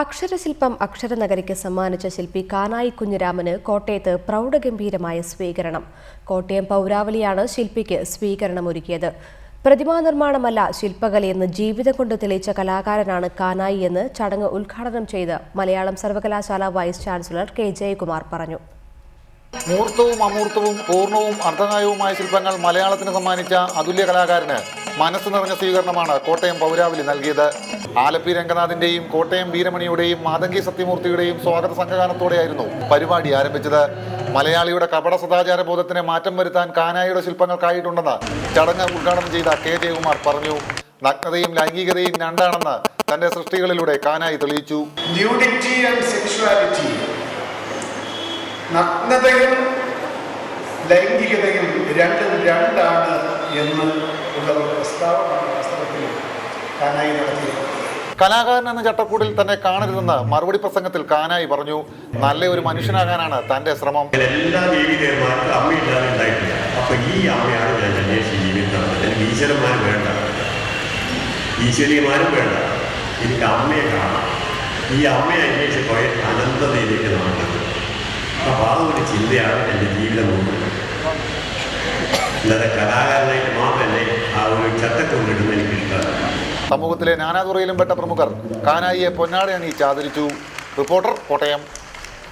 അക്ഷരശില്പം അക്ഷരനഗരിക്ക് സമ്മാനിച്ച ശില്പി കാനായി കുഞ്ഞിരാമന് കോട്ടയത്ത് പ്രൗഢഗംഭീരമായ സ്വീകരണം. കോട്ടയം പൗരാവലിയാണ് ശില്പിക്ക് സ്വീകരണമൊരുക്കിയത്. പ്രതിമാ നിർമ്മാണമല്ല ശില്പകലയെന്ന് ജീവിതം കൊണ്ട് തെളിയിച്ച കലാകാരനാണ് കാനായി എന്ന് ചടങ്ങ് ഉദ്ഘാടനം ചെയ്ത് മലയാളം സർവകലാശാല വൈസ് ചാൻസലർ കെ ജയകുമാർ പറഞ്ഞു. മൂർത്തവും അമൂർത്തവും പൂർണവും അർദ്ധകായവുമായ ശില്പങ്ങൾ മലയാളത്തിന് സമ്മാനിച്ച അതുല്യ കലാകാരന് മനസ്സ് നിറഞ്ഞ സ്വീകരണമാണ് കോട്ടയം പൗരാവലി നൽകിയത്. ആലപ്പി രംഗനാഥിന്റെയും കോട്ടയം വീരമണിയുടെയും മാതങ്കി സത്യമൂർത്തിയുടെയും സ്വാഗത സംഘഗാനത്തോടെയായിരുന്നു പരിപാടി ആരംഭിച്ചത്. മലയാളിയുടെ കപട സദാചാര ബോധത്തിന് മാറ്റം വരുത്താൻ കാനായുടെ ശില്പങ്ങൾക്കായിട്ടുണ്ടെന്ന് ചടങ്ങ് ഉദ്ഘാടനം ചെയ്ത കെ ജയകുമാർ പറഞ്ഞു. നഗ്നതയും ലൈംഗികതയും രണ്ടാണെന്ന് തന്റെ സൃഷ്ടികളിലൂടെ കാനായി തെളിയിച്ചു. നഗ്നതയും ലൈംഗികതയും രണ്ടും രണ്ടാണ് എന്ന് ഉള്ള ഒരു പ്രസ്താവമാണ് വാസ്തവത്തിൽ കാനായി കലാകാരൻ എന്ന ചട്ടക്കൂടിൽ തന്നെ കാണരുതെന്ന് മറുപടി പ്രസംഗത്തിൽ കാനായി പറഞ്ഞു നല്ല ഒരു മനുഷ്യനാകാനാണ് തന്റെ ശ്രമം. എല്ലാ അപ്പൊ ഈ ഈ ആ ഒരു ചിന്തയാണ് ജീവിതം അല്ലാതെ കലാകാരനായിട്ട് മാത്രമല്ലേ ആ ഒരു ചട്ടക്കൊണ്ടിടുന്നത് എനിക്കിഷ്ടമല്ല സമൂഹത്തിലെ നാനാതുറയിലും പെട്ട പ്രമുഖർ കാനായിയെ പൊന്നാട അണിയിച്ച് ആദരിച്ചു. റിപ്പോർട്ടർ കോട്ടയം.